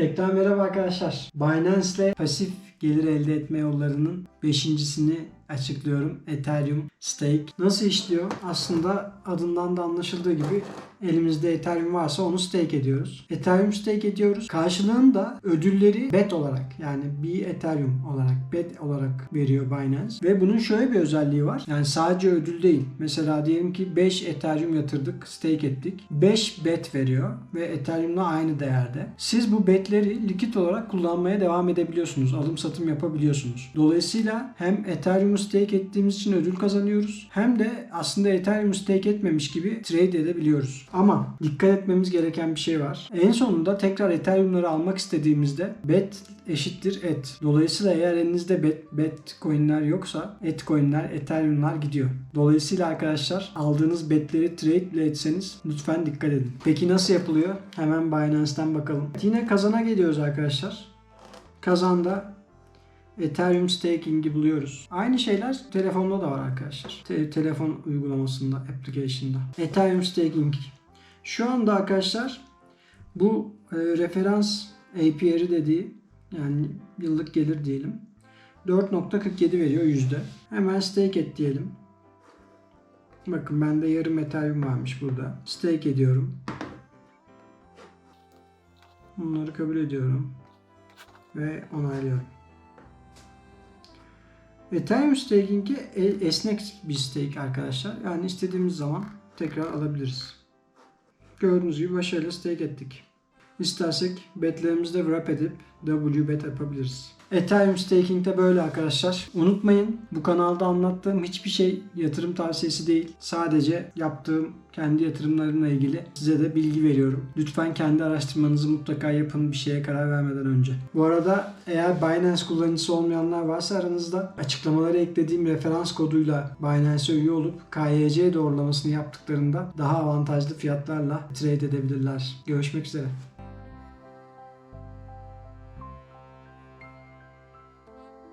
Tekrar merhaba arkadaşlar. Binance ile pasif gelir elde etme yollarının beşincisini açıklıyorum. Ethereum Stake. Nasıl işliyor? Aslında adından da anlaşıldığı gibi elimizde Ethereum varsa onu stake ediyoruz. Ethereum stake ediyoruz. Karşılığında ödülleri bet olarak yani bir Ethereum olarak bet olarak veriyor Binance. Ve bunun şöyle bir özelliği var. Yani sadece ödül değil. Mesela diyelim ki 5 Ethereum yatırdık, stake ettik. 5 bet veriyor ve Ethereum'la aynı değerde. Siz bu betleri likit olarak kullanmaya devam edebiliyorsunuz. Alım satım yapabiliyorsunuz. Dolayısıyla hem Ethereum'u stake ettiğimiz için ödül kazanıyoruz. Hem de aslında Ethereum'u stake etmemiş gibi trade edebiliyoruz. Ama dikkat etmemiz gereken bir şey var. En sonunda tekrar Ethereum'ları almak istediğimizde bet eşittir et. Dolayısıyla eğer elinizde bet, bet coinler yoksa et coinler, Ethereum'lar gidiyor. Dolayısıyla arkadaşlar aldığınız betleri trade bile etseniz lütfen dikkat edin. Peki nasıl yapılıyor? Hemen Binance'ten bakalım. Yine kazana geliyoruz arkadaşlar. Kazanda Ethereum staking'i buluyoruz. Aynı şeyler telefonda da var arkadaşlar. Te- telefon uygulamasında, application'da. Ethereum staking. Şu anda arkadaşlar bu e, referans APR'i dediği yani yıllık gelir diyelim. 4.47 veriyor yüzde. Hemen stake et diyelim. Bakın bende yarım Ethereum varmış burada. Stake ediyorum. Bunları kabul ediyorum. Ve onaylıyorum. Ethereum staking'i e- esnek bir stake arkadaşlar. Yani istediğimiz zaman tekrar alabiliriz. Gördüğünüz gibi başarıyla stake ettik. İstersek betlerimizi de wrap edip WBet yapabiliriz. Ethereum staking de böyle arkadaşlar. Unutmayın bu kanalda anlattığım hiçbir şey yatırım tavsiyesi değil. Sadece yaptığım kendi yatırımlarımla ilgili size de bilgi veriyorum. Lütfen kendi araştırmanızı mutlaka yapın bir şeye karar vermeden önce. Bu arada eğer Binance kullanıcısı olmayanlar varsa aranızda açıklamalara eklediğim referans koduyla Binance'e üye olup KYC doğrulamasını yaptıklarında daha avantajlı fiyatlarla trade edebilirler. Görüşmek üzere.